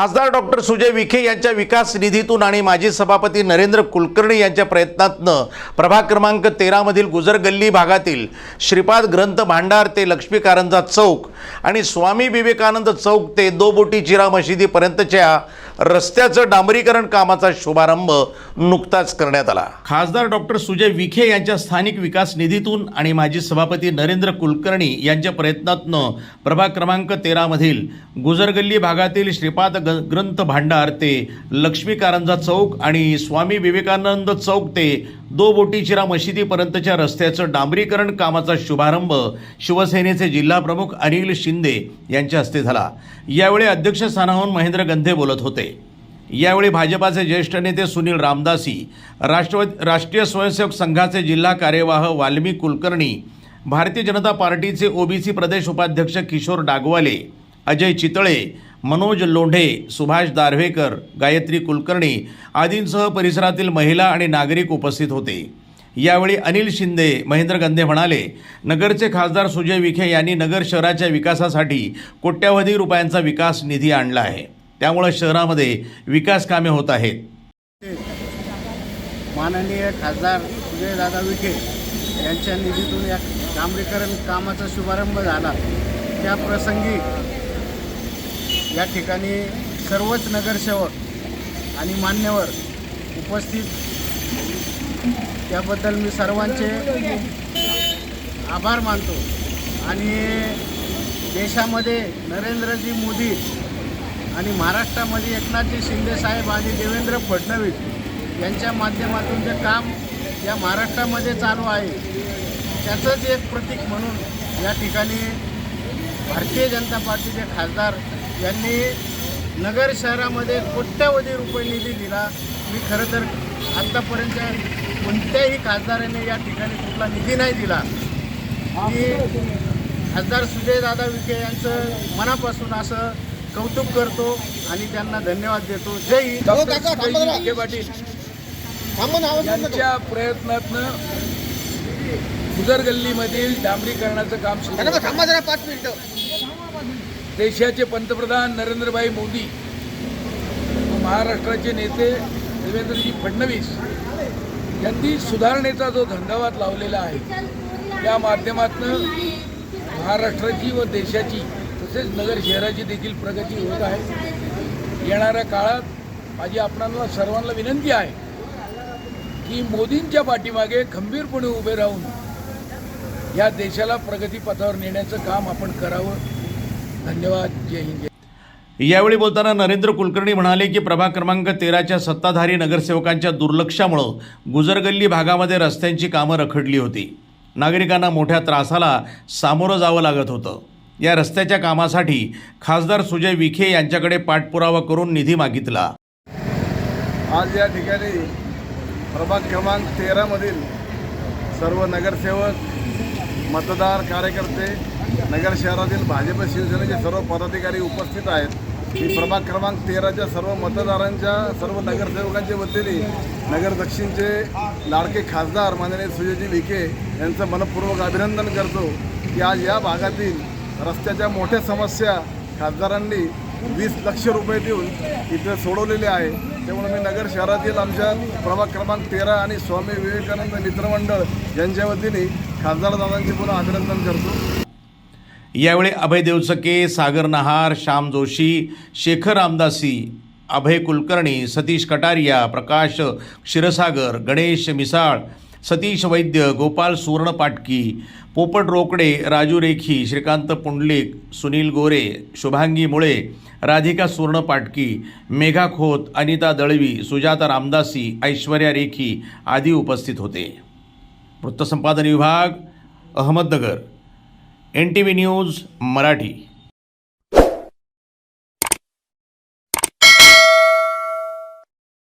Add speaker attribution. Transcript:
Speaker 1: खासदार डॉक्टर सुजय विखे यांच्या विकास निधीतून आणि माजी सभापती नरेंद्र कुलकर्णी यांच्या प्रयत्नातनं प्रभाग क्रमांक तेरामधील गुजरगल्ली भागातील श्रीपाद ग्रंथ भांडार ते लक्ष्मी कारंजा चौक आणि स्वामी विवेकानंद चौक ते दोबोटी चिरा मशिदीपर्यंतच्या रस्त्याचं डांबरीकरण कामाचा शुभारंभ नुकताच करण्यात आला. खासदार डॉक्टर सुजय विखे यांच्या स्थानिक विकास निधीतून आणि माजी सभापती नरेंद्र कुलकर्णी यांच्या प्रयत्नातनं प्रभाग क्रमांक तेरामधील गुजरगल्ली भागातील श्रीपाद ग ग्रंथ भांडार ते लक्ष्मी कारंजा चौक आणि स्वामी विवेकानंद चौक ते दो बोटीचिरा मशिदीपर्यंतच्या रस्त्याचं डांबरीकरण कामाचा शुभारंभ शिवसेनेचे जिल्हाप्रमुख अनिल शिंदे यांच्या हस्ते झाला. यावेळी अध्यक्षस्थानाहून महेंद्र गंधे बोलत होते. यावेळी भाजपाचे ज्येष्ठ नेते सुनील रामदासी राष्ट्रवादी राष्ट्रीय स्वयंसेवक संघाचे जिल्हा कार्यवाह वाल्मी कुलकर्णी भारतीय जनता पार्टीचे ओबीसी प्रदेश उपाध्यक्ष किशोर डागवाले अजय चितळे मनोज लोंढे सुभाष दारव्हेकर गायत्री कुलकर्णी आदींसह परिसरातील महिला आणि नागरिक उपस्थित होते. यावेळी अनिल शिंदे महेंद्र गंधे म्हणाले नगरचे खासदार सुजय विखे यांनी नगर शहराच्या विकासासाठी कोट्यावधी रुपयांचा विकास निधी आणला आहे. त्यामुळे शहरामध्ये विकास कामे होत आहेत.
Speaker 2: माननीय खासदार सुजयदादा विखे यांच्या निधीतून या डांबरीकरण कामाचा शुभारंभ झाला. त्या प्रसंगी या ठिकाणी सर्वच नगरसेवक आणि मान्यवर उपस्थित. त्याबद्दल मी सर्वांचे आभार मानतो. आणि देशामध्ये नरेंद्रजी मोदी आणि महाराष्ट्रामध्ये एकनाथजी शिंदेसाहेब आणि देवेंद्र फडणवीस यांच्या माध्यमातून जे काम या महाराष्ट्रामध्ये चालू आहे त्याचंच एक प्रतीक म्हणून या ठिकाणी भारतीय जनता पार्टीचे खासदार यांनी नगर शहरामध्ये कोट्यवधी रुपये निधी दिला. मी खरं तर आत्तापर्यंत कोणत्याही खासदाराने या ठिकाणी कुठला निधी नाही दिला. मी खासदार सुजयदादा विखे यांचं मनापासून असं कौतुक करतो आणि त्यांना धन्यवाद देतो. जय
Speaker 3: विखे पाटील. यांच्या प्रयत्नातनं गुजरगल्लीमधील डांबरीकरणाचं काम सुरू
Speaker 2: पाच मिनिटं.
Speaker 3: देशाचे पंतप्रधान नरेंद्रभाई मोदी महाराष्ट्राचे नेते देवेंद्रजी फडणवीस यांनी सुधारणेचा जो धंदावात लावलेला आहे या माध्यमातनं महाराष्ट्राची व देशाची तसेच नगर शहराची देखील प्रगती होत आहे. येणाऱ्या काळात माझी आपणाला सर्वांना विनंती आहे की मोदींच्या पाठीमागे खंबीरपणे उभे राहून या देशाला प्रगतीपथावर नेण्याचं काम आपण करावं. धन्यवाद. जय हिंद. जय
Speaker 1: यावेळी बोलताना नरेंद्र कुलकर्णी म्हणाले की प्रभाग क्रमांक तेराच्या सत्ताधारी नगरसेवकांच्या दुर्लक्षामुळं गुजरगल्ली भागामध्ये रस्त्यांची कामं रखडली होती. नागरिकांना मोठ्या त्रासाला सामोरं जावं लागत होतं. या रस्त्याच्या कामासाठी खासदार सुजय विखे यांच्याकडे पाठपुरावा करून निधी मागितला.
Speaker 4: आज या ठिकाणी प्रभाग क्रमांक तेरामधील सर्व नगरसेवक मतदार कार्यकर्ते नगर शहरातील भाजप शिवसेनेचे सर्व पदाधिकारी उपस्थित आहेत. ही प्रभाग क्रमांक तेराच्या सर्व मतदारांच्या सर्व नगरसेवकांच्या वतीने नगर दक्षिणचे लाडके खासदार माननीय सुजयजी विखे यांचं मनपूर्वक अभिनंदन करतो की आज या भागातील रस्त्याच्या मोठ्या समस्या खासदारांनी वीस लक्ष रुपये देऊन इथं सोडवलेले आहे. त्यामुळे मी नगर शहरातील आमच्या प्रभाग क्रमांक तेरा आणि स्वामी विवेकानंद मित्रमंडळ यांच्या वतीने खासदार दादांचे पुन्हा अभिनंदन करतो.
Speaker 1: यावेळी अभय देवचके सागर नहार श्याम जोशी शेखर रामदासी अभय कुलकर्णी सतीश कटारिया प्रकाश क्षीरसागर गणेश मिसाळ सतीश वैद्य गोपाल सुवर्ण पाटकी पोपट रोकडे राजू रेखी श्रीकांत पुंडलिक सुनील गोरे शुभांगी मुळे राधिका सुवर्ण पाटकी मेघा खोत अनिता दळवी सुजाता रामदासी ऐश्वर्या रेखी आदी उपस्थित होते. वृत्तसंपादन विभाग Ahmednagar. N T V news Marathi.